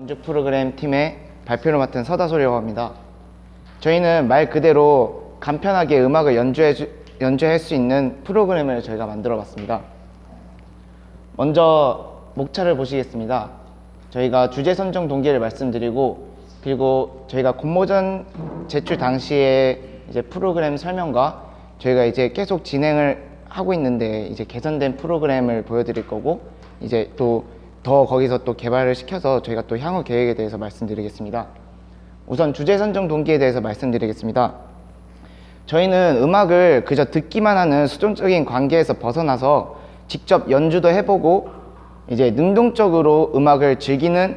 연주 프로그램 팀의 발표를 맡은 서다소리라고 합니다. 저희는 말 그대로 간편하게 음악을 연주해 주, 연주할 수 있는 프로그램을 저희가 만들어 봤습니다. 먼저 목차를 보시겠습니다. 저희가 주제 선정 동기를 말씀드리고 그리고 저희가 공모전 제출 당시에 이제 프로그램 설명과 저희가 이제 계속 진행을 하고 있는데 이제 개선된 프로그램을 보여드릴 거고 이제 또 더 거기서 또 개발을 시켜서 저희가 또 향후 계획에 대해서 말씀드리겠습니다. 우선 주제 선정 동기에 대해서 말씀드리겠습니다. 저희는 음악을 그저 듣기만 하는 수동적인 관계에서 벗어나서 직접 연주도 해보고 이제 능동적으로 음악을 즐기는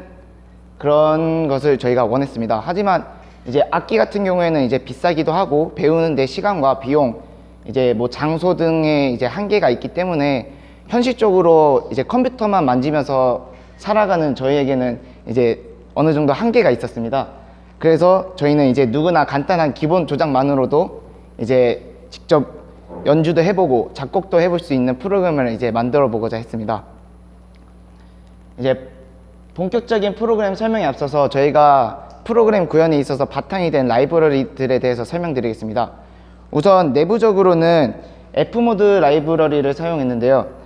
그런 것을 저희가 원했습니다. 하지만 이제 악기 같은 경우에는 이제 비싸기도 하고 배우는데 시간과 비용, 이제 뭐 장소 등의 이제 한계가 있기 때문에 현실적으로 이제 컴퓨터만 만지면서 살아가는 저희에게는 이제 어느 정도 한계가 있었습니다. 그래서 저희는 이제 누구나 간단한 기본 조작만으로도 이제 직접 연주도 해보고 작곡도 해볼 수 있는 프로그램을 이제 만들어 보고자 했습니다. 이제 본격적인 프로그램 설명에 앞서서 저희가 프로그램 구현에 있어서 바탕이 된 라이브러리들에 대해서 설명드리겠습니다. 우선 내부적으로는 F모드 라이브러리를 사용했는데요.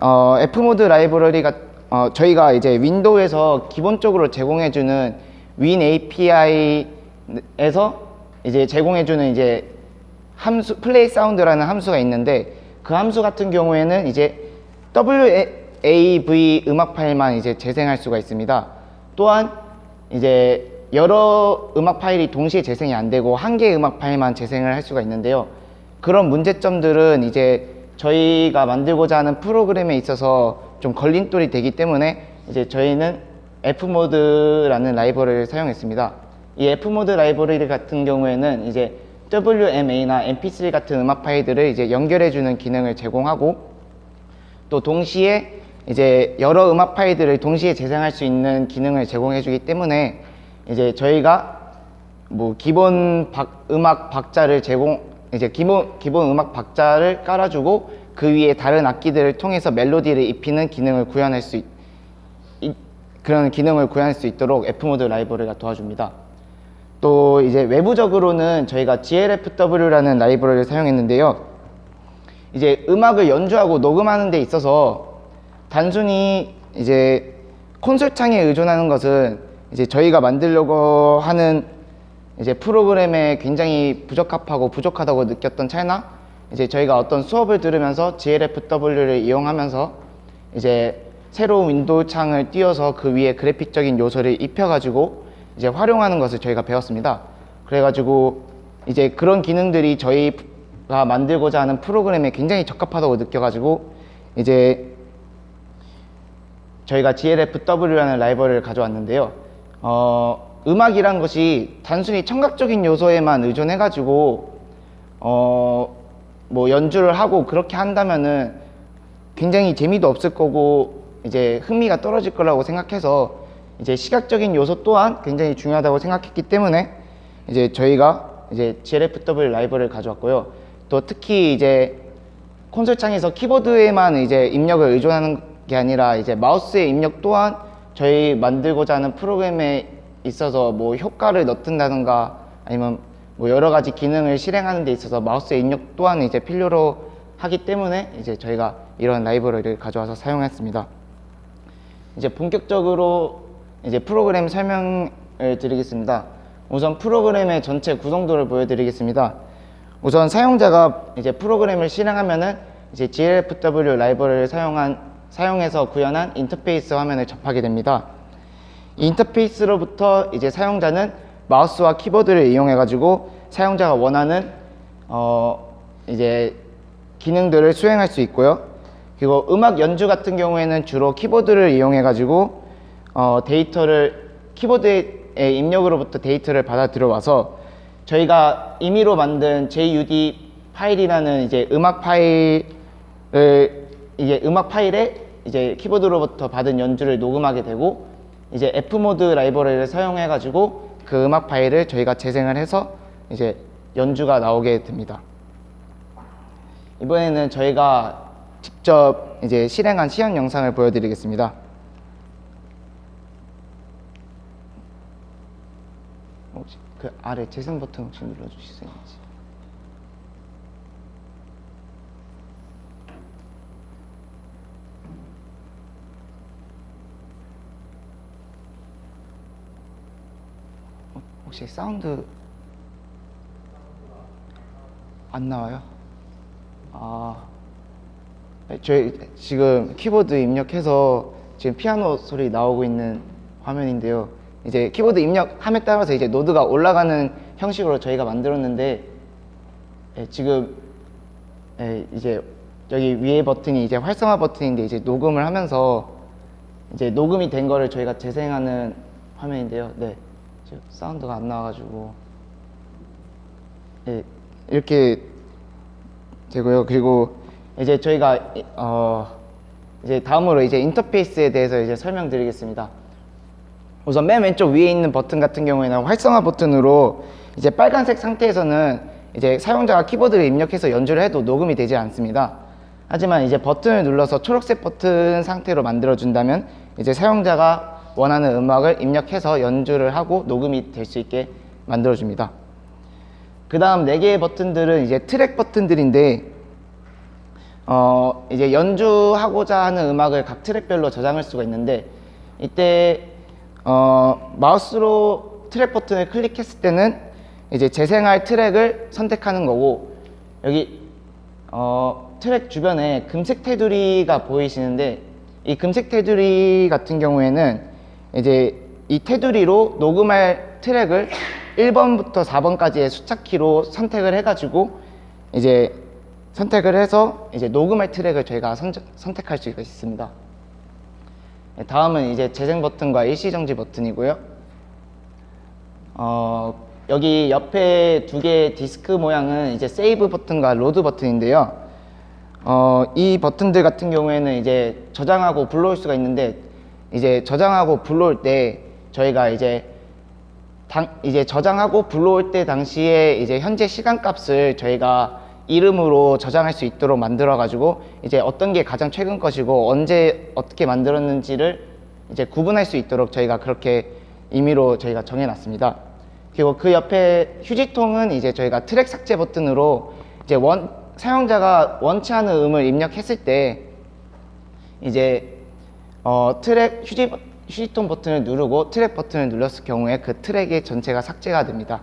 어, F모드 라이브러리가 어, 저희가 이제 윈도우에서 기본적으로 제공해주는 윈 API에서 이제 제공해주는 이제 함수 플레이 사운드라는 함수가 있는데 그 함수 같은 경우에는 이제 WAV 음악 파일만 이제 재생할 수가 있습니다. 또한 이제 여러 음악 파일이 동시에 재생이 안 되고 한 개의 음악 파일만 재생을 할 수가 있는데요. 그런 문제점들은 이제 저희가 만들고자 하는 프로그램에 있어서 좀 걸림돌이 되기 때문에 이제 저희는 F모드라는 라이브러리를 사용했습니다. 이 F모드 라이브러리 같은 경우에는 이제 WMA나 MP3 같은 음악 파일들을 이제 연결해주는 기능을 제공하고 또 동시에 이제 여러 음악 파일들을 동시에 재생할 수 있는 기능을 제공해주기 때문에 이제 저희가 뭐 기본 박- 음악 박자를 제공 이제 기본 기본 음악 박자를 깔아주고 그 위에 다른 악기들을 통해서 멜로디를 입히는 기능을 구현할 수 있, 이- 그런 기능을 구현할 수 있도록 F모드 라이브러리가 도와줍니다. 또 이제 외부적으로는 저희가 GLFW라는 라이브러리를 사용했는데요. 이제 음악을 연주하고 녹음하는 데 있어서 단순히 이제 콘솔 창에 의존하는 것은 이제 저희가 만들려고 하는 이제 프로그램에 굉장히 부적합하고 부족하다고 느꼈던 차이나 이제 저희가 어떤 수업을 들으면서 GLFW를 이용하면서 이제 새로운 윈도우 창을 띄워서 그 위에 그래픽적인 요소를 입혀가지고 이제 활용하는 것을 저희가 배웠습니다. 그래가지고 이제 그런 기능들이 저희가 만들고자 하는 프로그램에 굉장히 적합하다고 느껴가지고 이제 저희가 GLFW라는 라이브러리를 가져왔는데요. 어, 음악이란 것이 단순히 청각적인 요소에만 의존해 가지고 어, 뭐 연주를 하고 그렇게 한다면은 굉장히 재미도 없을 거고 이제 흥미가 떨어질 거라고 생각해서 이제 시각적인 요소 또한 굉장히 중요하다고 생각했기 때문에 이제 저희가 이제 GLFW 라이브를 가져왔고요. 또 특히 이제 콘솔 창에서 키보드에만 이제 입력을 의존하는 게 아니라 이제 마우스의 입력 또한 저희 만들고자 하는 프로그램에 있어서 뭐 효과를 넣든다든가 아니면 뭐 여러 가지 기능을 실행하는 데 있어서 마우스의 입력 또한 이제 필요로 하기 때문에 이제 저희가 이런 라이브러리를 가져와서 사용했습니다. 이제 본격적으로 이제 프로그램 설명을 드리겠습니다. 우선 프로그램의 전체 구성도를 보여드리겠습니다. 우선 사용자가 이제 프로그램을 실행하면은 이제 GLFW 라이브러리를 사용한 사용해서 구현한 인터페이스 화면을 접하게 됩니다. 이 인터페이스로부터 이제 사용자는 마우스와 키보드를 이용해 가지고 사용자가 원하는 어 이제 기능들을 수행할 수 있고요. 그리고 음악 연주 같은 경우에는 주로 키보드를 이용해 가지고 어 데이터를 키보드의 입력으로부터 데이터를 받아 들어와서 저희가 임의로 만든 JUD 파일이라는 이제 음악 파일을 이게 음악 파일에 이제 키보드로부터 받은 연주를 녹음하게 되고 이제 F모드 라이브러리를 사용해 가지고 그 음악 파일을 저희가 재생을 해서 이제 연주가 나오게 됩니다. 이번에는 저희가 직접 이제 실행한 시연 영상을 보여드리겠습니다. 혹시 그 아래 재생 버튼 혹시 눌러주실 수 있는지. 혹시 사운드 안 나와요? 아, 네, 저희 지금 키보드 입력해서 지금 피아노 소리 나오고 있는 화면인데요. 이제 키보드 입력함에 따라서 이제 노드가 올라가는 형식으로 저희가 만들었는데 예, 지금 예, 이제 여기 위에 버튼이 이제 활성화 버튼인데 이제 녹음을 하면서 이제 녹음이 된 거를 저희가 재생하는 화면인데요. 네, 사운드가 안 나와가지고 예, 이렇게 되고요. 그리고 이제 저희가 이- 어 이제 다음으로 이제 인터페이스에 대해서 이제 설명드리겠습니다. 우선 맨 왼쪽 위에 있는 버튼 같은 경우에는 활성화 버튼으로 이제 빨간색 상태에서는 이제 사용자가 키보드를 입력해서 연주를 해도 녹음이 되지 않습니다. 하지만 이제 버튼을 눌러서 초록색 버튼 상태로 만들어 준다면 이제 사용자가 원하는 음악을 입력해서 연주를 하고 녹음이 될 수 있게 만들어 줍니다. 그 다음 네 개의 버튼들은 이제 트랙 버튼들인데 어 이제 연주하고자 하는 음악을 각 트랙별로 저장할 수가 있는데 이때 어 마우스로 트랙 버튼을 클릭했을 때는 이제 재생할 트랙을 선택하는 거고 여기 어 트랙 주변에 금색 테두리가 보이시는데 이 금색 테두리 같은 경우에는 이제 이 테두리로 녹음할 트랙을 1번부터 4번까지의 숫자키로 선택을 해가지고 이제 선택을 해서 이제 녹음할 트랙을 저희가 선, 선택할 수가 있습니다. 네, 다음은 이제 재생 버튼과 일시 정지 버튼이고요. 어, 여기 옆에 두 개의 디스크 모양은 이제 세이브 버튼과 로드 버튼인데요. 어, 이 버튼들 같은 경우에는 이제 저장하고 불러올 수가 있는데 이제 저장하고 불러올 때 저희가 이제 당, 이제 저장하고 불러올 때 당시에 이제 현재 시간 값을 저희가 이름으로 저장할 수 있도록 만들어 가지고 이제 어떤 게 가장 최근 것이고 언제 어떻게 만들었는지를 이제 구분할 수 있도록 저희가 그렇게 임의로 저희가 정해 놨습니다. 그리고 그 옆에 휴지통은 이제 저희가 트랙 삭제 버튼으로 이제 원 사용자가 원치 않은 음을 입력했을 때 이제 어, 트랙 휴지 휴지통 버튼을 누르고 트랙 버튼을 눌렀을 경우에 그 트랙의 전체가 삭제가 됩니다.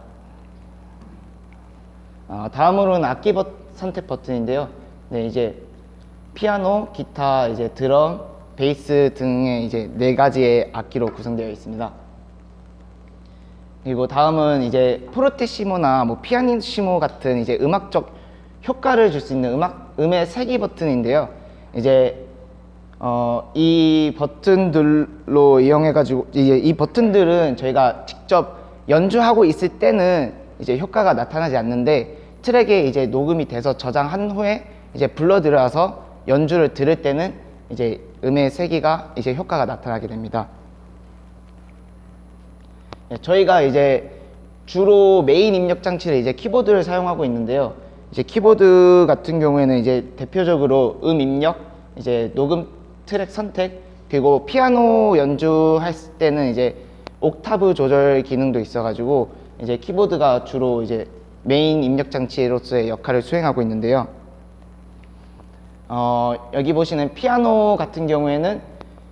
어, 다음으로는 악기 버, 선택 버튼인데요. 네, 이제 피아노, 기타, 이제 드럼, 베이스 등의 이제 네 가지의 악기로 구성되어 있습니다. 그리고 다음은 이제 포르테시모나 뭐 피아니시모 같은 이제 음악적 효과를 줄 수 있는 음악 음의 세기 버튼인데요. 이제 어, 이 버튼들로 이용해가지고 이제 이 버튼들은 저희가 직접 연주하고 있을 때는 이제 효과가 나타나지 않는데 트랙에 이제 녹음이 돼서 저장한 후에 이제 불러 들어와서 연주를 들을 때는 이제 음의 세기가 이제 효과가 나타나게 됩니다. 예, 저희가 이제 주로 메인 입력 장치를 이제 키보드를 사용하고 있는데요. 이제 키보드 같은 경우에는 이제 대표적으로 음 입력, 이제 녹음 트랙 선택, 그리고 피아노 연주할 때는 이제 옥타브 조절 기능도 있어가지고 이제 키보드가 주로 이제 메인 입력 장치로서의 역할을 수행하고 있는데요. 어, 여기 보시는 피아노 같은 경우에는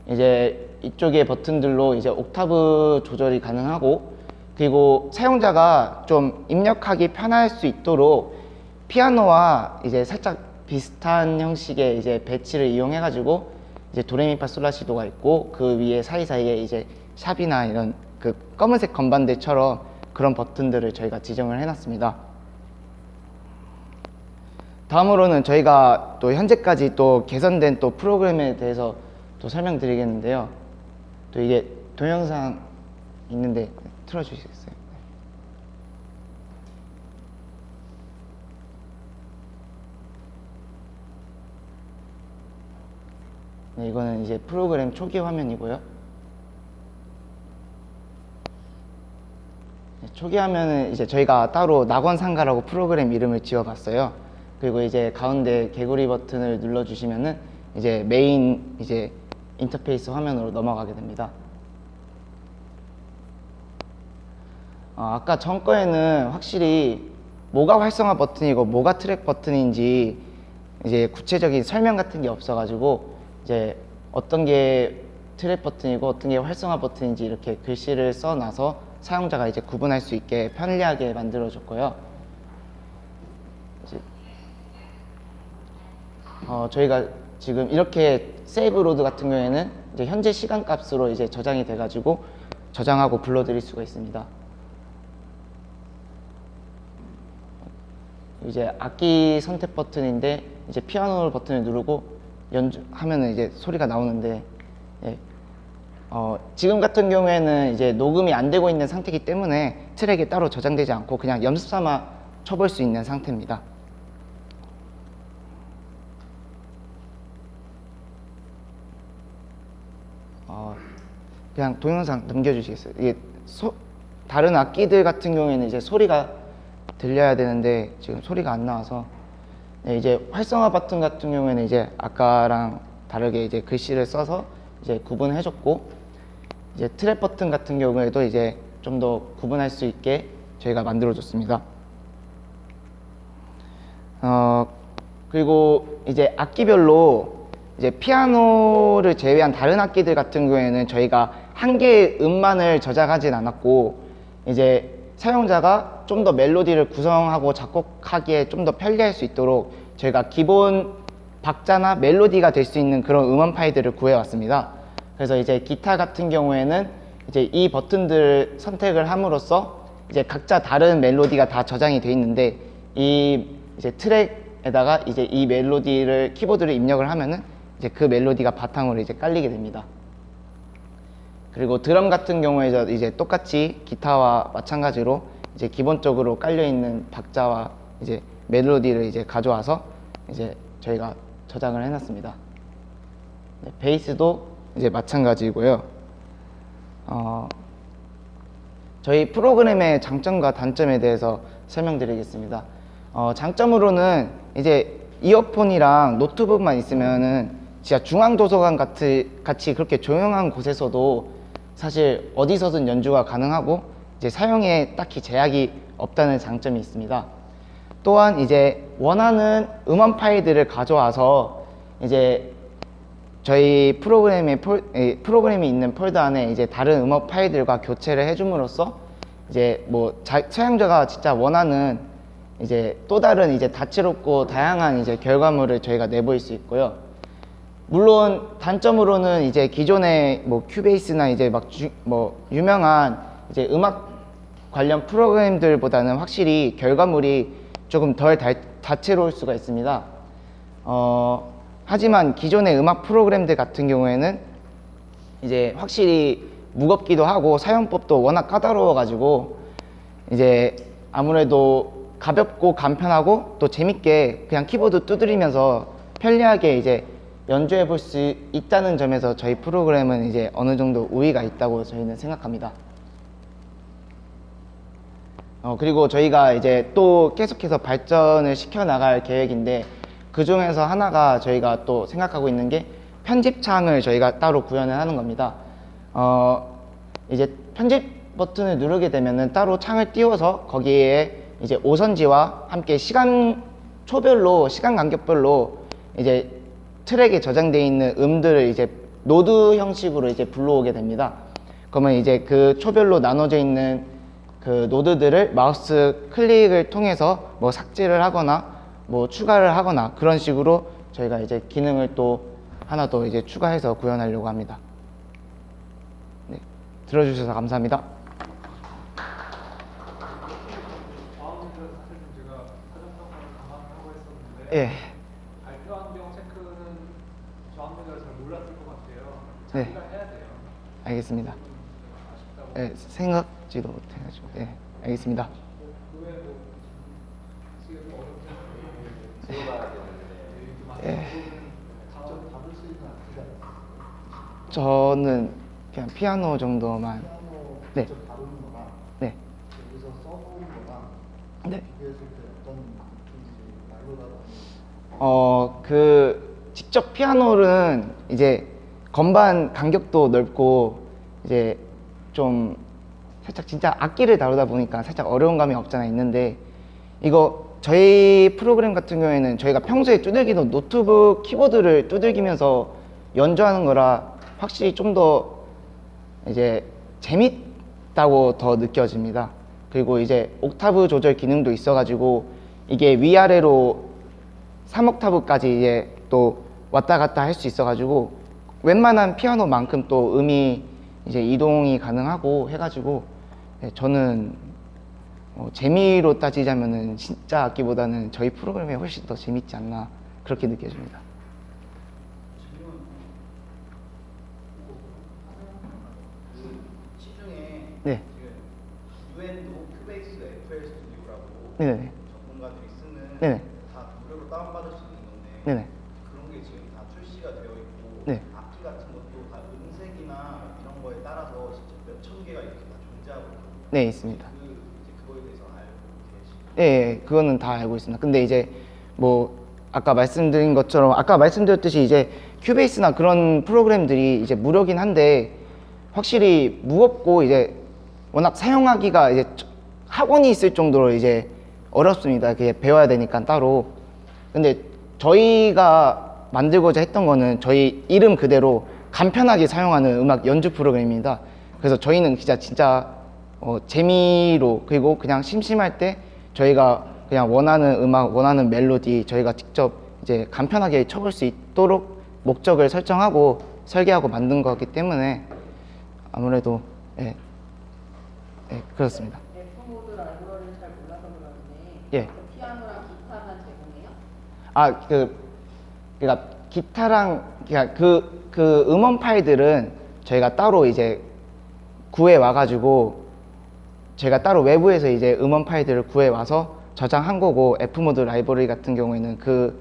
이제 이쪽의 버튼들로 이제 옥타브 조절이 가능하고 그리고 사용자가 좀 입력하기 편할 수 있도록 피아노와 이제 살짝 비슷한 형식의 이제 배치를 이용해 가지고 이제 도레미파솔라시도가 있고 그 위에 사이사이에 이제 샵이나 이런 그 검은색 건반들처럼 그런 버튼들을 저희가 지정을 해놨습니다. 다음으로는 저희가 또 현재까지 또 개선된 또 프로그램에 대해서 또 설명드리겠는데요. 또 이게 동영상 있는데 틀어주시겠어요? 네, 이거는 이제 프로그램 초기 화면이고요. 네, 초기 화면은 이제 저희가 따로 낙원상가라고 프로그램 이름을 지어봤어요. 그리고 이제 가운데 개구리 버튼을 눌러주시면은 이제 메인 이제 인터페이스 화면으로 넘어가게 됩니다. 어, 아까 전 거에는 확실히 뭐가 활성화 버튼이고 뭐가 트랙 버튼인지 이제 구체적인 설명 같은 게 없어가지고 이제 어떤 게 트랙 버튼이고 어떤 게 활성화 버튼인지 이렇게 글씨를 써놔서 사용자가 이제 구분할 수 있게 편리하게 만들어줬고요. 어, 저희가 지금 이렇게 세이브 로드 같은 경우에는 이제 현재 시간 값으로 이제 저장이 돼가지고 저장하고 불러드릴 수가 있습니다. 이제 악기 선택 버튼인데 이제 피아노 버튼을 누르고 연주하면은 이제 소리가 나오는데 예. 어, 지금 같은 경우에는 이제 녹음이 안 되고 있는 상태이기 때문에 트랙에 따로 저장되지 않고 그냥 연습 삼아 쳐볼 수 있는 상태입니다. 어, 그냥 동영상 넘겨주시겠어요? 이게 소, 다른 악기들 같은 경우에는 이제 소리가 들려야 되는데 지금 소리가 안 나와서 네, 이제 활성화 버튼 같은 경우에는 이제 아까랑 다르게 이제 글씨를 써서 이제 구분해줬고 이제 트랩 버튼 같은 경우에도 이제 좀 더 구분할 수 있게 저희가 만들어줬습니다. 어 그리고 이제 악기별로 이제 피아노를 제외한 다른 악기들 같은 경우에는 저희가 한 개의 음만을 저장하진 않았고 이제 사용자가 좀 더 멜로디를 구성하고 작곡하기에 좀 더 편리할 수 있도록 저희가 기본 박자나 멜로디가 될 수 있는 그런 음원 파일들을 구해왔습니다. 그래서 이제 기타 같은 경우에는 이제 이 버튼들을 선택을 함으로써 이제 각자 다른 멜로디가 다 저장이 돼 있는데 이 이제 트랙에다가 이제 이 멜로디를 키보드를 입력을 하면은 이제 그 멜로디가 바탕으로 이제 깔리게 됩니다. 그리고 드럼 같은 경우에 이제 똑같이 기타와 마찬가지로 이제 기본적으로 깔려 있는 박자와 이제 멜로디를 이제 가져와서 이제 저희가 저장을 해놨습니다. 네, 베이스도 이제 마찬가지고요. 어, 저희 프로그램의 장점과 단점에 대해서 설명드리겠습니다. 어, 장점으로는 이제 이어폰이랑 노트북만 있으면은 진짜 중앙도서관 같이, 같이 그렇게 조용한 곳에서도 사실 어디서든 연주가 가능하고 이제 사용에 딱히 제약이 없다는 장점이 있습니다. 또한 이제 원하는 음원 파일들을 가져와서 이제 저희 프로그램의 폴, 에, 프로그램이 있는 폴더 안에 이제 다른 음악 파일들과 교체를 해줌으로써 이제 뭐 자, 사용자가 진짜 원하는 이제 또 다른 이제 다채롭고 다양한 이제 결과물을 저희가 내보일 수 있고요. 물론 단점으로는 이제 기존의 뭐 큐베이스나 이제 막 뭐 유명한 이제 음악 관련 프로그램들보다는 확실히 결과물이 조금 덜 다, 다채로울 수가 있습니다. 어, 하지만 기존의 음악 프로그램들 같은 경우에는 이제 확실히 무겁기도 하고 사용법도 워낙 까다로워가지고 이제 아무래도 가볍고 간편하고 또 재밌게 그냥 키보드 두드리면서 편리하게 이제 연주해 볼 수 있다는 점에서 저희 프로그램은 이제 어느 정도 우위가 있다고 저희는 생각합니다. 어, 그리고 저희가 이제 또 계속해서 발전을 시켜 나갈 계획인데 그 중에서 하나가 저희가 또 생각하고 있는 게 편집창을 저희가 따로 구현을 하는 겁니다. 어, 이제 편집 버튼을 누르게 되면은 따로 창을 띄워서 거기에 이제 오선지와 함께 시간 초별로 시간 간격별로 이제 트랙에 저장되어 있는 음들을 이제 노드 형식으로 이제 불러오게 됩니다. 그러면 이제 그 초별로 나눠져 있는 그 노드들을 마우스 클릭을 통해서 뭐 삭제를 하거나 뭐 추가를 하거나 그런 식으로 저희가 이제 기능을 또 하나 더 이제 추가해서 구현하려고 합니다. 네, 들어주셔서 감사합니다. 예, 발표 환경 체크는 저학년들은 잘 몰랐을 것 같아요. 네. 해야 돼요. 알겠습니다. 예, 생각지도 못해가지고, 예, 알겠습니다. 예. 저는 그냥 피아노 정도만, 네, 네, 네. 어, 그, 직접 피아노는 이제 건반 간격도 넓고, 이제 좀 살짝 진짜 악기를 다루다 보니까 살짝 어려운 감이 없잖아 있는데 이거 저희 프로그램 같은 경우에는 저희가 평소에 두들기던 노트북 키보드를 두들기면서 연주하는 거라 확실히 좀 더 이제 재밌다고 더 느껴집니다. 그리고 이제 옥타브 조절 기능도 있어가지고 이게 위아래로 3옥타브까지 이제 또 왔다 갔다 할 수 있어가지고 웬만한 피아노만큼 또 음이 이제 이동이 가능하고 해가지고 네, 저는 어, 재미로 따지자면은 진짜 악기보다는 저희 프로그램이 훨씬 더 재밌지 않나 그렇게 느껴집니다. 네, 지금 유엔도 큐베이스 FL 스튜디오라고 네네, 전문가들이 쓰는 네네. 다 무료로 다운받을 수 있는 건데 네네. 그런 게 지금 다 출시가 되어 있고 네. 악기 같은 것도 다 음색이나 이런 거에 따라서 진짜 몇 천 개가 이렇게 다 존재하고 있거든요. 네 있습니다. 예, 예, 그거는 다 알고 있습니다. 근데 이제 뭐 아까 말씀드린 것처럼 아까 말씀드렸듯이 이제 큐베이스나 그런 프로그램들이 이제 무료긴 한데 확실히 무겁고 이제 워낙 사용하기가 이제 저- 학원이 있을 정도로 이제 어렵습니다. 그게 배워야 되니까 따로. 근데 저희가 만들고자 했던 거는 저희 이름 그대로 간편하게 사용하는 음악 연주 프로그램입니다. 그래서 저희는 진짜 진짜 어, 재미로 그리고 그냥 심심할 때 저희가 그냥 원하는 음악, 원하는 멜로디 저희가 직접 이제 간편하게 쳐볼 수 있도록 목적을 설정하고 설계하고 만든 거기 때문에 아무래도 예, 예 그렇습니다. F 모드 라이브러리를 잘 몰라서 그러는데 예. 그 피아노랑 기타만 제공해요? 아, 그, 그니까 기타랑, 그니까 그, 그 음원 파일들은 저희가 따로 이제 구해 와가지고 제가 따로 외부에서 이제 음원 파일들을 구해 와서 저장한 거고 F모드 라이브러리 같은 경우에는 그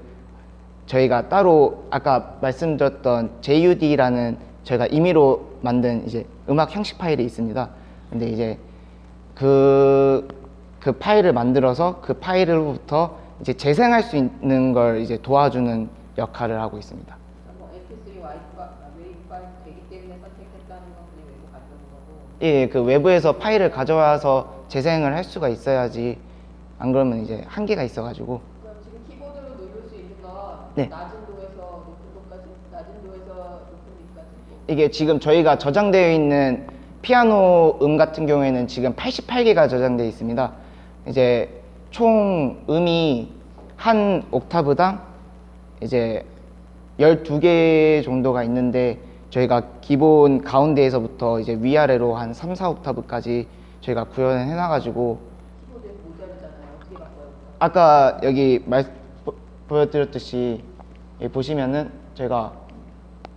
저희가 따로 아까 말씀드렸던 JUD라는 저희가 임의로 만든 이제 음악 형식 파일이 있습니다. 근데 이제 그, 그 파일을 만들어서 그 파일로부터 이제 재생할 수 있는 걸 이제 도와주는 역할을 하고 있습니다. 뭐 MP3 와이프가 웨이브 파일 되기 때문에 선택했다는 건 그냥 외부 가져온 거고 예, 그 외부에서 파일을 가져와서 재생을 할 수가 있어야지 안 그러면 이제 한계가 있어가지고 그럼 지금 키보드로 누를 수 있는 건 네. 낮은 도에서 높은 도까지? 낮은 도에서 높은 도까지? 뭐 이게 지금 저희가 저장되어 있는 피아노 음 같은 경우에는 지금 88개가 저장되어 있습니다. 이제 총 음이 한 옥타브당 이제 12개 정도가 있는데 저희가 기본 가운데에서부터 이제 위아래로 한 3, 4옥타브까지 저희가 구현을 해놔가지고? 아까 여기 말 보- 보여드렸듯이 여기 보시면은 제가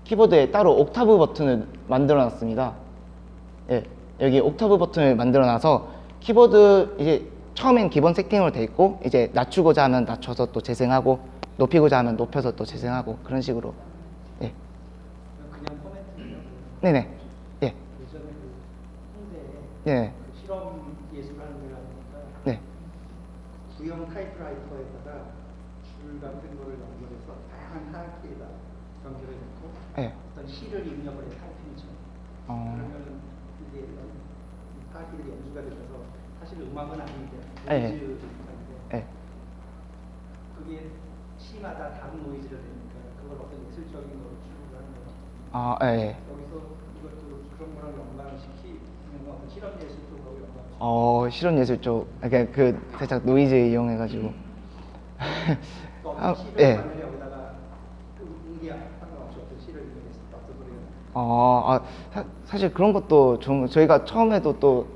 키보드에 따로 옥타브 버튼을 만들어 놨습니다. 예, 여기 옥타브 버튼을 만들어 놔서 키보드 이제 처음엔 기본 세팅으로 돼 있고 이제 낮추고자 하면 낮춰서 또 재생하고 높이고자 하면 높여서 또 재생하고 그런 식으로 예. 네네, 예, 예전에 그 홍대에 네, 그 실험 예술하는 데가 보니까 네, 구형 타이프라이터에다가 줄 같은 거를 연결해서 다양한 하악기에다 연결해 놓고 예, 어떤 시를 입력을 해 타이핑처럼. 어, 그러면은 이게 파악기들이 연주가 되셔서 사실 음악은 아닌데 예. 노이즈 비슷한데 예, 그게 시마다 다른 노이즈가 되니까 그걸 어떤 예술적인 거로 추구를 하는 거 아, 예, 예. 그런 거랑 연관을 시키는 건 어떤 실험 예술 쪽하고 시키는 어, 실험 예술 쪽, 그러니까 그 살짝 노이즈 이용해가지고. 또 아, 예. 여기다가 상관없이 어떤 어떤 소리가 어, 아, 사, 사실 그런 것도 좀 저희가 처음에도 또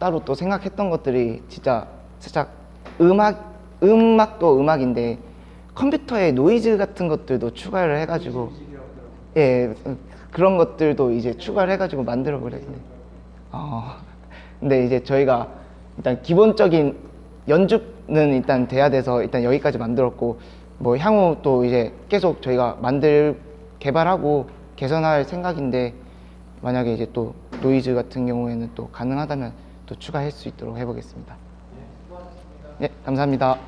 따로 또 생각했던 것들이 진짜 살짝 음악 음악도 음악인데 컴퓨터에 노이즈 같은 것들도 추가를 해가지고. 예 그런 것들도 이제 추가를 해가지고 만들어 그랬는데 어 근데 이제 저희가 일단 기본적인 연주는 일단 돼야 돼서 일단 여기까지 만들었고 뭐 향후 또 이제 계속 저희가 만들 개발하고 개선할 생각인데 만약에 이제 또 노이즈 같은 경우에는 또 가능하다면 또 추가할 수 있도록 해보겠습니다. 네, 감사합니다.